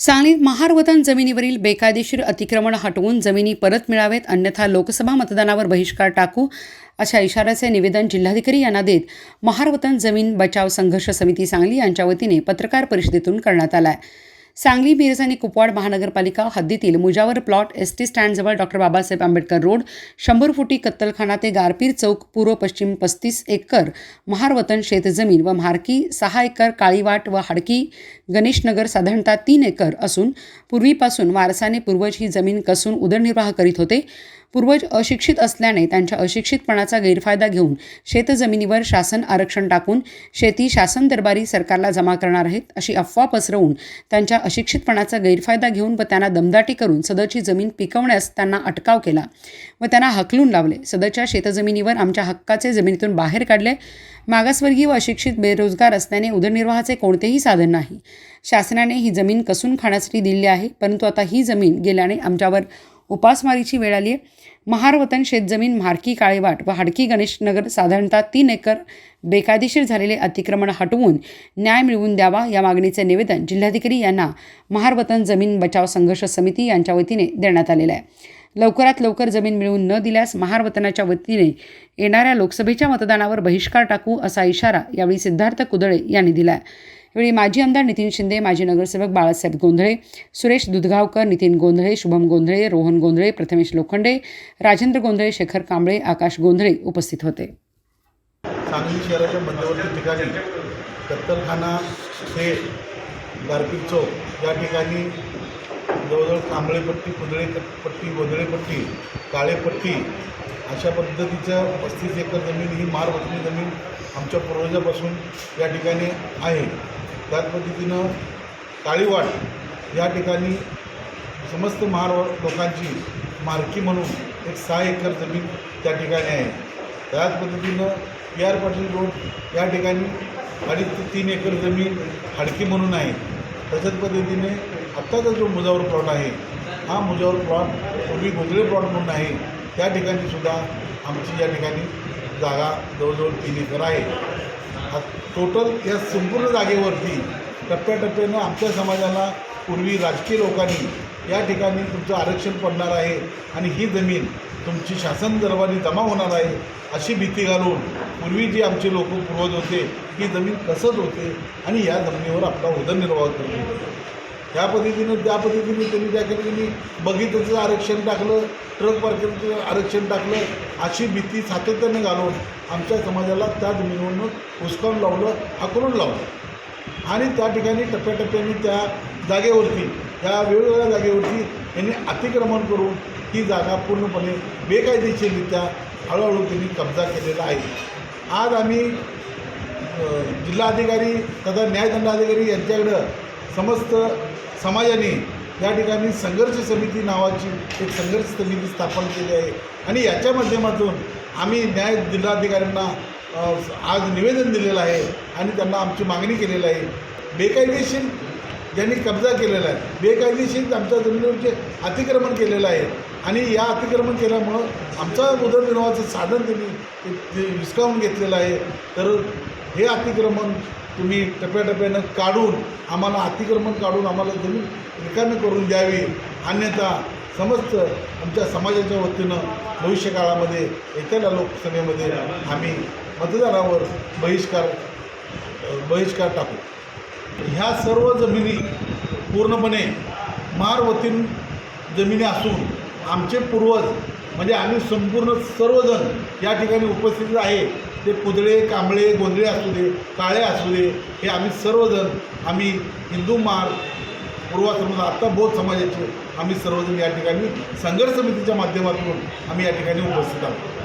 सांगलीत महारवतन जमिनीवरील बेकायदेशीर अतिक्रमण हटवून जमिनी परत मिळावेत अन्यथा लोकसभा मतदानावर बहिष्कार टाकू अशा इशाऱ्याचे निवेदन जिल्हाधिकारी यांना देत महारवतन जमीन बचाव संघर्ष समिती सांगली यांच्या वतीने पत्रकार परिषदेतून करण्यात आला आहे सांगली मिरज आणि कुपवाड महानगरपालिका हद्दीतील मुजावर प्लॉट एस टी स्टँडजवळ डॉक्टर बाबासाहेब आंबेडकर रोड शंभर फुटी कत्तलखाना ते गारपीर चौक पूर्व पश्चिम पस्तीस एकर महारवतन शेतजमीन व म्हारकी सहा एकर काळीवाट व हाडकी गणेशनगर साधारणतः तीन एकर असून पूर्वीपासून वारसाने पूर्वज ही जमीन कसून उदरनिर्वाह करीत होते. पूर्वज अशिक्षित असल्याने त्यांच्या अशिक्षितपणाचा गैरफायदा घेऊन शेतजमिनीवर शासन आरक्षण टाकून शेती शासन दरबारी सरकारला जमा करणार आहेत अशी अफवा पसरवून त्यांच्या अशिक्षितपणाचा गैरफायदा घेऊन व त्यांना दमदाटी करून सदरची जमीन पिकवण्यास त्यांना अटकाव केला व त्यांना हकलून लावले. सदरच्या शेतजमिनीवर आमच्या हक्काचे जमिनीतून बाहेर काढले. मागासवर्गीय व अशिक्षित बेरोजगार असल्याने उदरनिर्वाहाचे कोणतेही साधन नाही. शासनाने ही जमीन कसून खाण्यासाठी दिली आहे परंतु आता ही जमीन गेल्याने आमच्यावर उपासमारीची वेळ आली आहे महारवतन शेतजमीन म्हारकी काळेवाट व हाडकी गणेशनगर साधारणतः तीन एकर बेकायदेशीर झालेले अतिक्रमण हटवून न्याय मिळवून द्यावा या मागणीचे निवेदन जिल्हाधिकारी यांना महारवतन जमीन बचाव संघर्ष समिती यांच्या वतीने देण्यात आलेलं आहे. लवकरात लवकर जमीन मिळवून न दिल्यास महारवतनाच्या वतीने येणाऱ्या लोकसभेच्या मतदानावर बहिष्कार टाकू असा इशारा यावेळी सिद्धार्थ कुदळे यांनी दिला यावेळी माजी आमदार नितीन शिंदे माजी नगरसेवक बाळासाहेब गोंधळे सुरेश दुधगावकर नितीन गोंधळे शुभम गोंधळे रोहन गोंधळे प्रथमेश लोखंडे राजेंद्र गोंधळे शेखर कांबळे आकाश गोंधळे उपस्थित होते. सांगली शहराच्या मध्यवर्ती ठिकाणी कत्तलखाना ते गारपीट चौक या ठिकाणी जवळजवळ तांबळेपट्टी पुदळे पट्टी गोंधळेपट्टी काळेपट्टी अशा पद्धतीच्या पस्तीस एकर जमीन ही मारवतनी जमीन आमच्या पूर्वजापासून या ठिकाणी आहे. त्याच पद्धतीनं काळीवाट या ठिकाणी समस्त महार लोकांची मार्की म्हणून एक सहा एकर जमीन त्या ठिकाणी आहे. त्याच पद्धतीनं पी आर पाटील रोड या ठिकाणी अडीच ते तीन एकर जमीन हाडकी म्हणून आहे. तशाच पद्धतीने आत्ताचा जो मुजावर प्लॉट आहे हा मुजावर प्लॉट पूर्वी गोंधळे प्लॉट म्हणून आहे त्या ठिकाणी सुद्धा आमची या ठिकाणी जागा जवळजवळ तीन एकर आहे. हा टोटल या संपूर्ण जागेवरती टप्प्याटप्प्यानं आमच्या समाजाला पूर्वी राजकीय लोकांनी या ठिकाणी तुमचं आरक्षण पडणार आहे आणि ही जमीन तुमची शासन दरबारी जमा होणार आहे अशी भीती घालून पूर्वी जे आमचे लोक पूर्वज होते ही जमीन कसंच होते आणि या जमिनीवर आपला उदरनिर्वाह करतो ह्या त्या पद्धतीनं त्या पद्धतीने त्यांनी त्या ठिकाणी बगीच्याचं आरक्षण टाकलं ट्रक पार्किंगचं आरक्षण टाकलं अशी भीती सातत्याने घालून आमच्या समाजाला त्या जमिनीवरनं हुसकावून लावलं हाकलून लावलं. आणि त्या ठिकाणी टप्प्याटप्प्याने त्या जागेवरती त्या वेगवेगळ्या जागेवरती यांनी अतिक्रमण करून ही जागा पूर्णपणे बेकायदेशीररित्या हळूहळू त्यांनी कब्जा केलेला आहे. आज आम्ही जिल्हाधिकारी तथा न्यायदंडाधिकारी यांच्याकडं समस्त समाजाने या ठिकाणी संघर्ष समिती नावाची एक संघर्ष समिती स्थापन केली आहे. आणि याच्या माध्यमातून आम्ही न्याय जिल्हाधिकाऱ्यांना आज निवेदन दिलेलं आहे आणि त्यांना आमची मागणी केलेली आहे. बेकायदेशीर ज्यांनी कब्जा केलेला आहे बेकायदेशीर आमच्या जमिनीवरचे अतिक्रमण केलेलं आहे. आणि या अतिक्रमण केल्यामुळं आमचा उदरनिर्वाहाचं साधन त्यांनी विस्कावून घेतलेलं आहे. तर हे अतिक्रमण तुम्ही टप्प्याटप्प्यानं काढून आम्हाला अतिक्रमण काढून आम्हाला जमीन रिकामी करून द्यावी. अन्यथा समस्त आमच्या समाजाच्या वतीनं भविष्यकाळामध्ये येत्या लोकसभेमध्ये आम्ही मतदारावर बहिष्कार बहिष्कार टाकू. ह्या सर्व जमिनी पूर्णपणे मारवतीन जमिनी असून आमचे पूर्वज म्हणजे आम्ही संपूर्ण सर्वजण या ठिकाणी उपस्थित आहे. ते कुदळे कांबळे गोंधळे असू दे काळे असू दे हे आम्ही सर्वजण आम्ही हिंदू मार पूर्वा समाज आत्ता बौद्ध समाजाचे आम्ही सर्वजण या ठिकाणी संघर्ष समितीच्या माध्यमातून आम्ही या ठिकाणी उपस्थित आहोत.